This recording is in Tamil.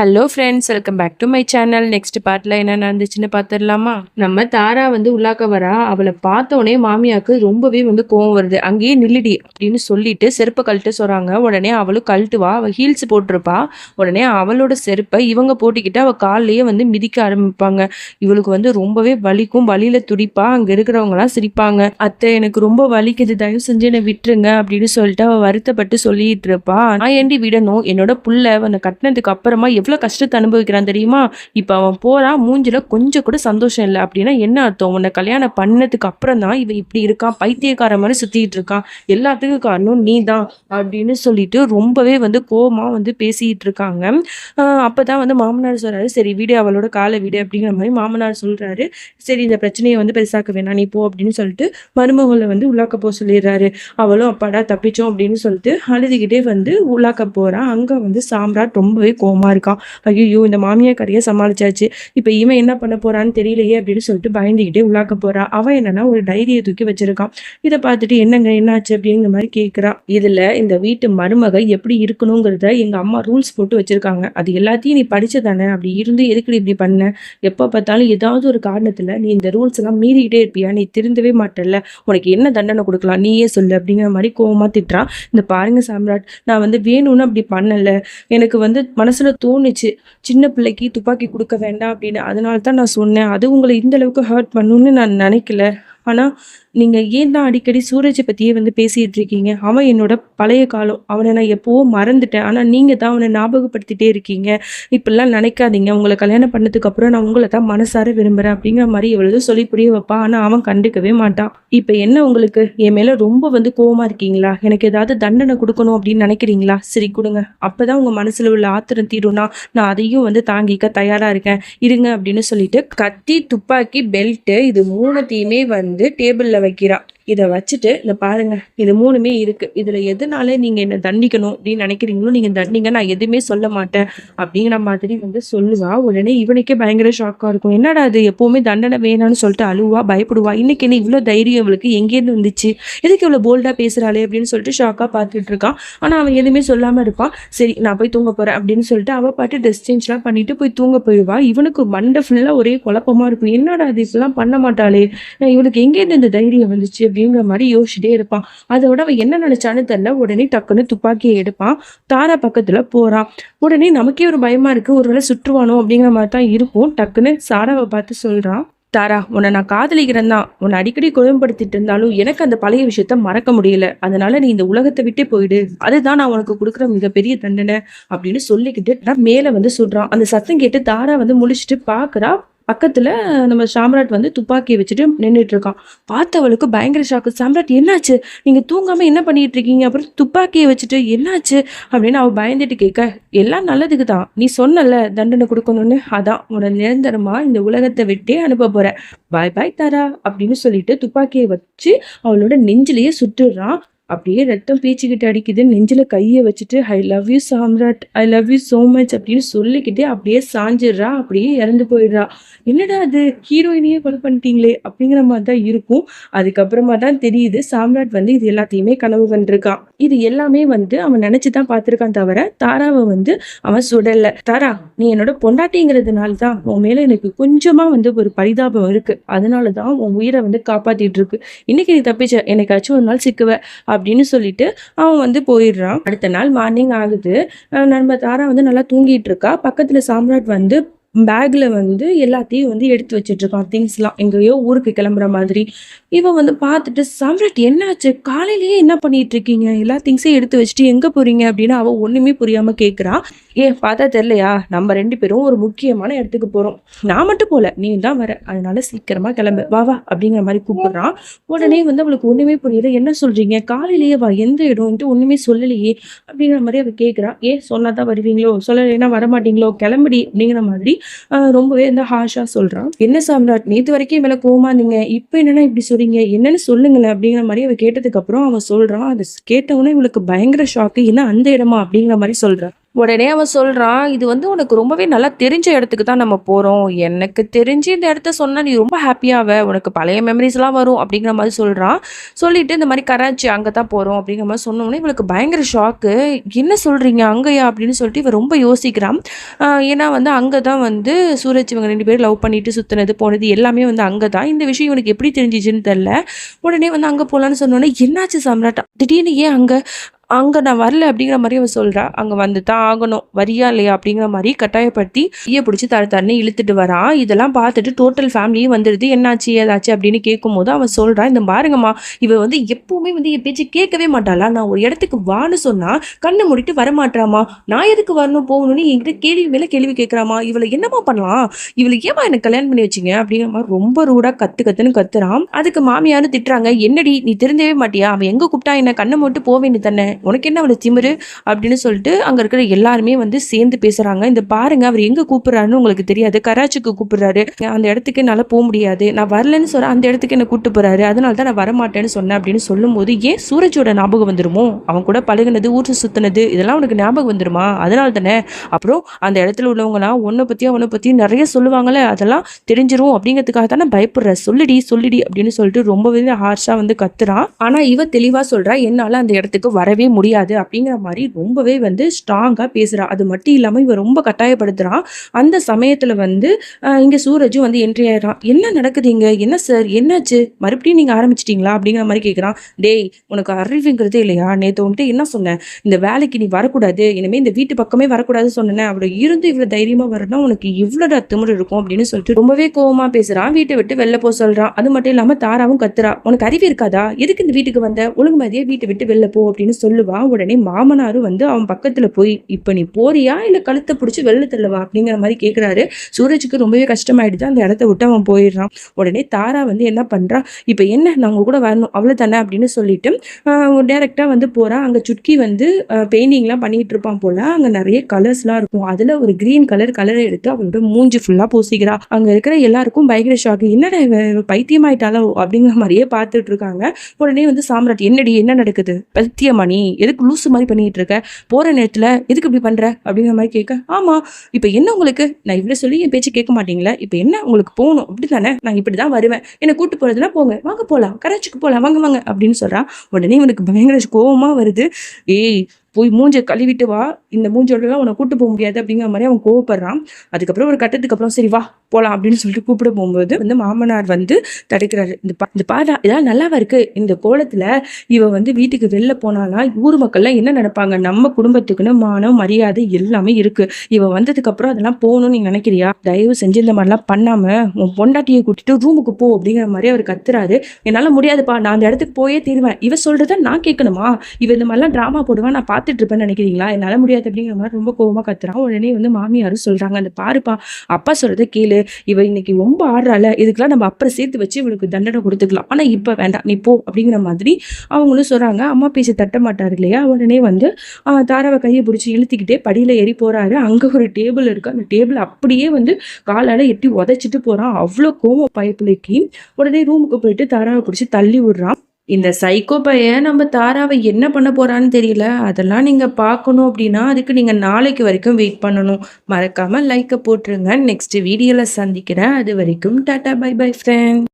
Hello friends welcome back to my channel next பார்ட்டில் என்ன நடந்துச்சுன்னு பார்த்துடலாமா நம்ம தாரா வந்து உள்ளாக்க வரா. அவளை பார்த்தோன்னே மாமியாக்கு ரொம்பவே வந்து கோவம் வருது. அங்கேயே நில்லுடி அப்படின்னு சொல்லிட்டு செருப்பை கழட்டு சொல்கிறாங்க உடனே அவளும் கழட்டுவா. அவள் ஹீல்ஸ் போட்டிருப்பா. உடனே அவளோட செருப்பை இவங்க போட்டிக்கிட்டு அவள் கால்லையே வந்து மிதிக்க ஆரம்பிப்பாங்க. இவளுக்கு வந்து ரொம்பவே வலிக்கும். வலியில் துடிப்பா. அங்கே இருக்கிறவங்களாம் சிரிப்பாங்க. அத்தை எனக்கு ரொம்ப வலிக்குது. தயவு செஞ்சு என்னை விட்டுருங்க அப்படின்னு சொல்லிட்டு அவள் வருத்தப்பட்டு சொல்லிட்டு இருப்பா. நான் ஏண்டி விடணும்? என்னோட புள்ள அவனை கட்டினதுக்கு அப்புறமா எவ்வளோ கஷ்டத்தை அனுபவிக்கிறான் தெரியுமா? இப்போ அவன் போகிறான் மூஞ்சில கொஞ்சம் கூட சந்தோஷம் இல்லை. அப்படின்னா என்ன அர்த்தம்? உன்னை கல்யாணம் பண்ணதுக்கு அப்புறம் தான் இவன் இப்படி இருக்கான் பைத்தியக்கார மாதிரி சுற்றிக்கிட்டு இருக்கான். எல்லாத்துக்கும் காரணம் நீ தான் அப்படின்னு சொல்லிட்டு ரொம்பவே வந்து கோபமாக வந்து பேசிட்டு இருக்காங்க. அப்போ தான் வந்து மாமனார் சொல்கிறாரு சரி வீடு அவளோட காலை வீடு அப்படிங்கிற மாதிரி மாமனார் சொல்கிறாரு சரி இந்த பிரச்சனையை வந்து பெருசாக்க வேணாம் நீ போ அப்படின்னு சொல்லிட்டு மருமகளை வந்து உள்ளாக்க போக சொல்லிடுறாரு. அவளும் அப்பாடா தப்பிச்சோம் அப்படின்னு சொல்லிட்டு அழுதுகிட்டே வந்து உள்ளாக்க போகிறான் அங்கே வந்து சாம்ராட் ரொம்பவே கோமா இருக்கான் ஐயோ இந்த மாமியார் கடையை சமாளிச்சாச்சு. இப்போ இவன் என்ன பண்ண போறான்னு தெரியலையே அப்படின்னு சொல்லிட்டு பயந்துக்கிட்டே உள்ளாக்க போறா. அவன் என்னன்னா ஒரு டைரியை தூக்கி வச்சிருக்கான். இதை பார்த்துட்டு என்னங்க என்னாச்சு அப்படிங்கிற மாதிரி கேட்குறான் இதுல இந்த வீட்டு மருமக எப்படி இருக்கணுங்கிறத எங்க அம்மா ரூல்ஸ் போட்டு வச்சிருக்காங்க. அது எல்லாத்தையும் நீ படிச்சதானே? அப்படி இருந்து எதுக்கு இப்படி பண்ண? எப்போ பார்த்தாலும் ஏதாவது ஒரு காரணத்துல நீ இந்த ரூல்ஸ் எல்லாம் மீறிக்கிட்டே இருப்பியா? நீ திருந்தவே மாட்டல்ல. உனக்கு என்ன தண்டனை கொடுக்கலாம்? நீயே சொல்லு அப்படிங்கிற மாதிரி கோவமா திட்டுறான் இந்த பாருங்க சாம்ராட் நான் வந்து வேணும்னு அப்படி பண்ணல. எனக்கு வந்து மனசுல தோணுச்சு. சின்ன பிள்ளைக்கு துப்பாக்கி கொடுக்க வேண்டாம் அப்படின்னு. அதனால தான் நான் சொன்னேன். அது உங்களை இந்த அளவுக்கு ஹர்ட் பண்ணுன்னு நான் நினைக்கல. ஆனால் நீங்கள் ஏன் தான் அடிக்கடி சூரஜை பற்றியே வந்து பேசிகிட்டு இருக்கீங்க? அவன் என்னோட பழைய காலம். அவனை நான் எப்போவோ மறந்துட்டேன். ஆனால் நீங்கள் தான் அவனை ஞாபகப்படுத்திட்டே இருக்கீங்க. இப்படிலாம் நினைக்காதீங்க. உங்களை கல்யாணம் பண்ணதுக்கு அப்புறம் நான் உங்களை தான் மனசார விரும்புறேன் அப்படிங்கிற மாதிரி எவ்வளோ சொல்லி புரிய வைப்பான் ஆனால் அவன் கண்டுக்கவே மாட்டான். இப்போ என்ன உங்களுக்கு? என் மேலே ரொம்ப வந்து கோவமாக இருக்கீங்களா? எனக்கு ஏதாவது தண்டனை கொடுக்கணும் அப்படின்னு நினைக்கிறீங்களா? சரி கொடுங்க. அப்போ தான் உங்கள் மனசில் உள்ள ஆத்திரம் தீரும்னா நான் அதையும் வந்து தாங்கிக்க தயாராக இருக்கேன். இருங்க அப்படின்னு சொல்லிட்டு கத்தி துப்பாக்கி பெல்ட்டு இது மூணுத்தையுமே வந்து டேபிள்ல வைக்கிறா. இதை வச்சுட்டு இந்த பாருங்க இது மூணுமே இருக்கு. இதுல எதனால நீங்க என்ன தண்டிக்கணும் அப்படின்னு நினைக்கிறீங்களோ நீங்க தண்டிங்க நான் எதுவுமே சொல்ல மாட்டேன் அப்படிங்கிற மாதிரி வந்து சொல்லுவா. உடனே இவனுக்கே பயங்கர ஷாக்கா இருக்கும். என்னடா அது எப்பவுமே தண்டனை வேணாம்னு சொல்லிட்டு அழுவா பயப்படுவா. இன்னைக்கு என்ன இவ்வளோ தைரியம் இவளுக்கு? எங்கேருந்து வந்துச்சு? எதுக்கு இவ்வளோ போல்டா பேசுறாளே அப்படின்னு சொல்லிட்டு ஷாக்கா பார்த்துட்டு இருக்கான். ஆனா அவன் எதுவுமே சொல்லாம இருப்பான். சரி நான் போய் தூங்க போறேன் அப்படின்னு சொல்லிட்டு அவ பாட்டு ட்ரெஸ் சேஞ்ச்லாம் பண்ணிட்டு போய் தூங்க போயிடுவா. இவனுக்கு மண்டை ஃபுல்லா ஒரே குழப்பமா இருக்கும். என்னடா அது இப்பெல்லாம் பண்ண மாட்டாளே. இவளுக்கு எங்கேருந்து இந்த தைரியம் வந்துச்சு அப்படிங்கிற மாதிரி யோசிச்சுட்டே இருப்பான். அதோட அவன் என்ன நினைச்சான்னு தெரியல. உடனே டக்குன்னு துப்பாக்கியை எடுப்பான். தாரா பக்கத்துல போறான். உடனே நமக்கே ஒரு பயமா இருக்கு. ஒருவேளை சுற்றுவானோ அப்படிங்கிற மாதிரி தான் இருக்கும் டக்குன்னு சாராவை பார்த்து சொல்றான். தாரா உன்னை நான் காதலிக்கிறேன் தான். உன்னை அடிக்கடி குழம்படுத்திட்டு இருந்தாலும் எனக்கு அந்த பழைய விஷயத்த மறக்க முடியல. அதனால நீ இந்த உலகத்தை விட்டே போயிடு. அதுதான் நான் உனக்கு கொடுக்குற மிகப்பெரிய தண்டனை அப்படின்னு சொல்லிக்கிட்டு நான் மேலே வந்து சொல்றான். அந்த சத்தம் கேட்டு தாரா வந்து முழிச்சிட்டு பார்க்கறா. பக்கத்தில் நம்ம சாம்ராட் வந்து துப்பாக்கியை வச்சுட்டு நின்றுட்டு இருக்கான். பார்த்தவளுக்கு பயங்கர ஷாக்கு சாம்ராட் என்னாச்சு? நீங்கள் தூங்காமல் என்ன பண்ணிட்டு இருக்கீங்க? அப்புறம் துப்பாக்கியை வச்சுட்டு என்னாச்சு? அப்படின்னு அவள் பயந்துட்டு கேட்க எல்லாம் நல்லதுக்கு தான். நீ சொன்னல தண்டனை கொடுக்கணும்னு. அதான் உன நிரந்தரமா இந்த உலகத்தை விட்டே அனுப்ப போற பாய் பாய் தாரா அப்படின்னு சொல்லிட்டு துப்பாக்கியை வச்சு அவளோட நெஞ்சிலேயே சுட்டுறான். அப்படியே ரத்தம் பீச்சிக்கிட்டு அடிக்குது. நெஞ்சில் கையை வச்சுட்டு I love you Samrat. I love you so much அப்படின்னு சொல்லிக்கிட்டே அப்படியே சாஞ்சிடுறா. அப்படியே இறந்து போயிடுறா. என்னடா அது? ஹீரோயினையே கொலை பண்ணிட்டீங்களே அப்படிங்கிற மாதிரி தான் இருக்கும். அதுக்கப்புறமா தான் தெரியுது சாம்ராட் வந்து இது எல்லாத்தையுமே கனவு கண்டிருக்கான். இது எல்லாமே வந்து அவன் நினைச்சுதான் பார்த்திருக்கான் தவிர தாராவை வந்து அவன் சுடல. தாரா நீ என்னோட பொண்டாட்டிங்கிறதுனால தான் உன் மேல எனக்கு கொஞ்சமா வந்து ஒரு பரிதாபம் இருக்கு. அதனால தான் உன் உயிரை வந்து காப்பாத்திட்டு இருக்கு இன்னைக்கு நீ தப்பிச்ச என்னைக்காச்சும் ஒரு நாள் சிக்குவ அப்படின்னு சொல்லிட்டு அவன் வந்து போயிடுறான். அடுத்த நாள் மார்னிங் ஆகுது. நம்ம தாரா வந்து நல்லா தூங்கிட்டு இருக்கா. பக்கத்துல சாம்ராட் வந்து பேக்கில் வந்து எல்லாத்தையும் வந்து எடுத்து வச்சிட்டு இருக்கான் திங்ஸ்லாம் எங்கேயோ ஊருக்கு கிளம்புற மாதிரி. இவன் வந்து பார்த்துட்டு சம்ரட் என்னாச்சு? காலையிலேயே என்ன பண்ணிகிட்ருக்கீங்க எல்லா திங்ஸையும் எடுத்து வச்சுட்டு எங்கே போகிறீங்க அப்படின்னு அவள் ஒன்றுமே புரியாமல் கேட்குறான் ஏன் பார்த்தா தெரியலையா? நம்ம ரெண்டு பேரும் ஒரு முக்கியமான இடத்துக்கு போகிறோம் நான் மட்டும் போகல நீ தான் வர. அதனால சீக்கிரமாக கிளம்பு. வா வா அப்படிங்கிற மாதிரி கூப்பிட்றான் உடனே வந்து அவளுக்கு ஒன்றுமே புரியல. என்ன சொல்கிறீங்க காலையிலேயே வா. எந்த இடம்ட்டு ஒன்றுமே சொல்லலையே. அப்படிங்கிற மாதிரி அவள் கேட்குறான் ஏன் சொன்னாதான் வருவீங்களோ? சொல்லலைன்னா வரமாட்டீங்களோ? கிளம்புடி அப்படிங்கிற மாதிரி ரொம்பவே இந்த ஹாஷா சொல்றான். என்ன சாம்ராட் நேத்து வரைக்கும் மேல கோவமா இருந்தீங்க இப்போ என்னன்னா இப்படி சொல்றீங்க? என்னென்னு சொல்லுங்களேன் அப்படிங்கிற மாதிரி அவ கேட்டதுக்கு அப்புறம் அவன் சொல்றான். அதை கேட்டவுடனே இவளுக்கு பயங்கர ஷாக்கு என்ன அந்த இடமா? அப்படிங்கிற மாதிரி சொல்றான் உடனே அவன் சொல்கிறான் "இது வந்து உனக்கு ரொம்பவே நல்லா தெரிஞ்ச இடத்துக்கு தான் நம்ம போகிறோம் எனக்கு தெரிஞ்சு இந்த இடத்த சொன்னால் நீ ரொம்ப ஹாப்பியாவ. உனக்கு பழைய மெமரிஸ்லாம் வரும்." அப்படிங்கிற மாதிரி சொல்கிறான் சொல்லிட்டு இந்த மாதிரி கராச்சி அங்கே தான் போகிறோம் அப்படிங்கிற மாதிரி சொன்னோனே இவளுக்கு பயங்கர ஷாக்கு. "என்ன சொல்கிறீங்க அங்கேயா அப்படின்னு சொல்லிட்டு இவன் ரொம்ப யோசிக்கிறான். ஏன்னா வந்து அங்கே தான் வந்து சூரஜ் இவங்க ரெண்டு பேரும் லவ் பண்ணிட்டு சுற்றுனது போனது எல்லாமே வந்து அங்கே தான். இந்த விஷயம் இவனுக்கு எப்படி தெரிஞ்சிச்சுன்னு தெரில உடனே வந்து அங்கே போகலான்னு சொன்னோன்னே "என்னாச்சு சம்ராட்? திடீர்னு ஏன் அங்கே அங்கே நான் வரல." அப்படிங்கிற மாதிரி அவன் சொல்கிறா அங்கே வந்து தான் ஆகணும். வரியா இல்லையா?" அப்படிங்கிற மாதிரி கட்டாயப்படுத்தி ஈயை பிடிச்சி தர தரன்னு இழுத்துட்டு வரான். இதெல்லாம் பார்த்துட்டு டோட்டல் ஃபேமிலியும் வந்துடுது. "என்னாச்சு? ஏதாச்சு?" அப்படின்னு கேட்கும்போது அவன் சொல்கிறான் "இந்த பாருங்கம்மா, இவ வந்து எப்பவுமே வந்து என் பேச்சு கேட்கவே மாட்டாளா? நான் ஒரு இடத்துக்கு வான்னு சொன்னால் கண்ண மூடிட்டு வரமாட்டாமா நான் எதுக்கு வரணும், போகணும்னு என்கிட்ட கேள்வி மேலே கேள்வி கேட்குறாமா இவளை என்னம்மா பண்ணலாம்? இவளை ஏம்மா எனக்கு கல்யாணம் பண்ணி வச்சிங்க அப்படிங்கிற மாதிரி ரொம்ப ரூடாக கற்று கத்துன்னு கத்துறான். அதுக்கு மாமியாரும் திட்டுறாங்க, "என்னடி நீ திருந்தவே மாட்டியா? அவன் எங்கே கூப்பிட்டா என்ன? கண்ணை மட்டும் போவேன்னு தானே. உனக்கு என்ன அவளை திமிரு?" அப்படின்னு சொல்லிட்டு அங்கே இருக்கிற எல்லாருமே வந்து சேர்ந்து பேசுகிறாங்க "இந்த பாருங்க, அவர் எங்கே கூப்பிட்றாருன்னு உங்களுக்கு தெரியாது. கராச்சிக்கு கூப்பிட்றாரு அந்த இடத்துக்கு என்னால் போக முடியாது. நான் வரலன்னு சொன்னா அந்த இடத்துக்கு என்ன கூப்பிட்டு போகிறாரு அதனால தான் நான் வரமாட்டேன்னு சொன்னேன்." அப்படின்னு சொல்லும்போது, "ஏன் சூரஜோட ஞாபகம் வந்துருமோ? அவன் கூட பழகுனது, ஊற்று சுத்தினது இதெல்லாம் உனக்கு ஞாபகம் வந்துருமா? அதனால தானே. அப்புறம் அந்த இடத்துல உள்ளவங்கலாம் ஒன்றை பற்றி அவனை பற்றி நிறைய சொல்லுவாங்களே அதெல்லாம் தெரிஞ்சிரும் அப்படிங்கிறதுக்காக தானே பயப்படுற. சொல்லிடி சொல்லிடி அப்படின்னு சொல்லிட்டு ரொம்பவே ஹார்ஷாக வந்து கத்துறான். ஆனால் இவ தெளிவாக சொல்கிறா என்னால் அந்த இடத்துக்கு வரவே முடியாது." அப்படிங்கிற மாதிரி ரொம்பவே வந்து ஸ்ட்ராங்காக பேசுறா. அது மட்டும் இல்லாமல் இவன் ரொம்ப கட்டாயப்படுத்துகிறான் அந்த சமயத்தில் வந்து இங்கே சூரஜும் வந்து என்ட்ரி ஆயிடுறான். "என்ன நடக்குது இங்கே என்ன சார்? என்னாச்சு? மறுபடியும் நீங்கள் ஆரம்பிச்சிட்டிங்களா அப்படிங்கிற மாதிரி கேட்குறான். "டேய் உனக்கு அறிவுங்கிறது இல்லையா? நேற்று வந்துட்டு என்ன சொன்னேன்? இந்த வேலைக்கு நீ வரக்கூடாது. இனிமேல் இந்த வீட்டு பக்கமே வரக்கூடாதுன்னு சொன்னேன் அப்படி இருந்து இவ்வளோ தைரியமாக வரனா உனக்கு இவ்வளோ திமிரு இருக்கும்?" அப்படின்னு சொல்லிட்டு ரொம்பவே கோவமாக பேசுகிறான் வீட்டை விட்டு வெளில போக சொல்கிறான் அது மட்டும் இல்லாமல் தாராவும் கத்துறா. "உனக்கு அறிவு இருக்காதா? எதுக்கு இந்த வீட்டுக்கு வந்த? ஒழுங்கு மாதிரியே வீட்டை விட்டு வெளில போ." அப்படின்னு சொல்லுவா. உடனே மாமனாரும் வந்து அவன் பக்கத்துல போய், "இப்ப நீ போறியா? இல்ல கழுத்த பிடிச்சி வெளில தள்ளவா?" அப்படிங்கிற மாதிரி கேட்குறாரு. சூரஜுக்கு ரொம்பவே கஷ்டமாயிடுது. அந்த இடத்த விட்டு அவன் போயிடுறான். உடனே தாரா வந்து என்ன பண்றா, "இப்ப என்ன? நாங்க கூட வரணும். அவ்வளோதானே." அப்படின்னு சொல்லிட்டு அ வந்து போகிறான் அங்க சுட்கி வந்து பெயிண்டிங்லாம் பண்ணிட்டு இருப்பான் போல. அங்க நிறைய கலர்ஸ்லாம் இருக்கும். அதுல ஒரு கிரீன் கலர் கலரை எடுத்து அவளோட மூஞ்சி ஃபுல்லா பூசிக்கிறா. அங்க இருக்கிற எல்லாருக்கும் பயங்கர ஷாக்கு. "என்னடா பைத்தியம் ஆயிட்டாலோ அப்படிங்கிற மாதிரியே பார்த்துட்டு இருக்காங்க. உடனே வந்து சாம்ராட், "என்னடி? என்ன நடக்குது? பைத்தியமா நீ? எதுக்கு லூஸ் மாதிரி பண்ணிட்டு இருக்க? போற நேரத்துல எதுக்கு இப்படி பண்ற?" அப்படிங்கிற மாதிரி கேட்க, "ஆமா. இப்ப என்ன உங்களுக்கு? நான் இவ்ளோ சொல்லி என் பேச்சு கேட்க மாட்டீங்களா? இப்ப என்ன உங்களுக்கு போகணும் அப்படி தானே நான் இப்படிதான் வருவேன். என்னை கூட்டு போகிறதுனா போங்க. வாங்க போலாம். கராச்சிக்கு போகலாம் வாங்க வாங்க." அப்படின்னு சொல்றா. உடனே இவனுக்கு பயங்கர கோபமாக வருது. "ஏய் போய் மூஞ்சை கழுவிட்டு வா. இந்த மூஞ்சோடலாம் உன்னை கூட்டு போக முடியாது." அப்படிங்கிற மாதிரி அவன் கோவப்படுறான். அதுக்கப்புறம் ஒரு கட்டத்துக்கு அப்புறம், "சரி வா போகலாம் அப்படின்னு சொல்லிட்டு கூப்பிட போகும்போது வந்து மாமனார் வந்து தடுக்கிறாரு. "இந்த பா இந்த பாருடா இதெல்லாம் நல்லாவா இருக்கு? இந்த கோலத்துல இவ வந்து வீட்டுக்கு வெளில போனாலாம் ஊர் மக்கள்லாம் என்ன நினைப்பாங்க நம்ம குடும்பத்துக்குன்னு மானம், மரியாதை எல்லாமே இருக்கு. இவ வந்ததுக்கப்புறம் அதெல்லாம் போகணும்னு நீ நினைக்கிறியா தயவு செஞ்சு இந்த மாதிரிலாம் பண்ணாம உன் பொண்டாட்டியை கூட்டிட்டு ரூமுக்கு போ." அப்படிங்கிற மாதிரி அவர் கத்துறாரு. "என்னால முடியாதுப்பா. நான் அந்த இடத்துக்கு போயே தீருவேன். இவ சொல்றத நான் கேட்கணுமா? இவ இந்த மாதிரிலாம் டிராமா போடுவேன் நான் பார்த்துட்டு இருப்பேன்னு நெனைக்கிறீங்களா? முடியாது." அப்படிங்கிற மாதிரி ரொம்ப கோவமா கத்துறான். உடனே வந்து மாமியாரும் சொல்கிறாங்க அந்த பாருப்பா, அப்பா சொல்கிறத கேளு. இவ இன்னைக்கு ரொம்ப ஆடுறாள. இதுக்கெல்லாம் நம்ம அப்புறம் சேர்த்து வச்சு இவளுக்கு தண்டனை கொடுத்துக்கலாம் ஆனால் இப்போ வேண்டாம். நீ போ." அப்படிங்கிற மாதிரி அவங்களும் சொல்கிறாங்க அம்மா பேச தட்ட மாட்டார் இல்லையா? உடனே வந்து தாராவை கையை பிடிச்சி இழுத்துக்கிட்டே படியில் ஏறி போகிறாரு அங்கே ஒரு டேபிள் இருக்குது அந்த டேபிள் அப்படியே வந்து காலால் எட்டி உதைச்சிட்டு போகிறான் அவ்வளோ கோவம் பயப்புள்ளைக்கு. உடனே ரூமுக்கு போயிட்டு தாராவை பிடிச்சி தள்ளி விடுறான். இந்த சைக்கோ பையன் நம்ம தாராவை என்ன பண்ண போகிறான்னு தெரியல. அதெல்லாம் நீங்கள் பார்க்கணும் அப்படின்னா, அதுக்கு நீங்கள் நாளைக்கு வரைக்கும் வெயிட் பண்ணணும். மறக்காமல் லைக்கை போட்டுருங்க. நெக்ஸ்ட் வீடியோவில் சந்திக்கிறேன். அது வரைக்கும் டாட்டா பை பை ஃப்ரெண்ட்.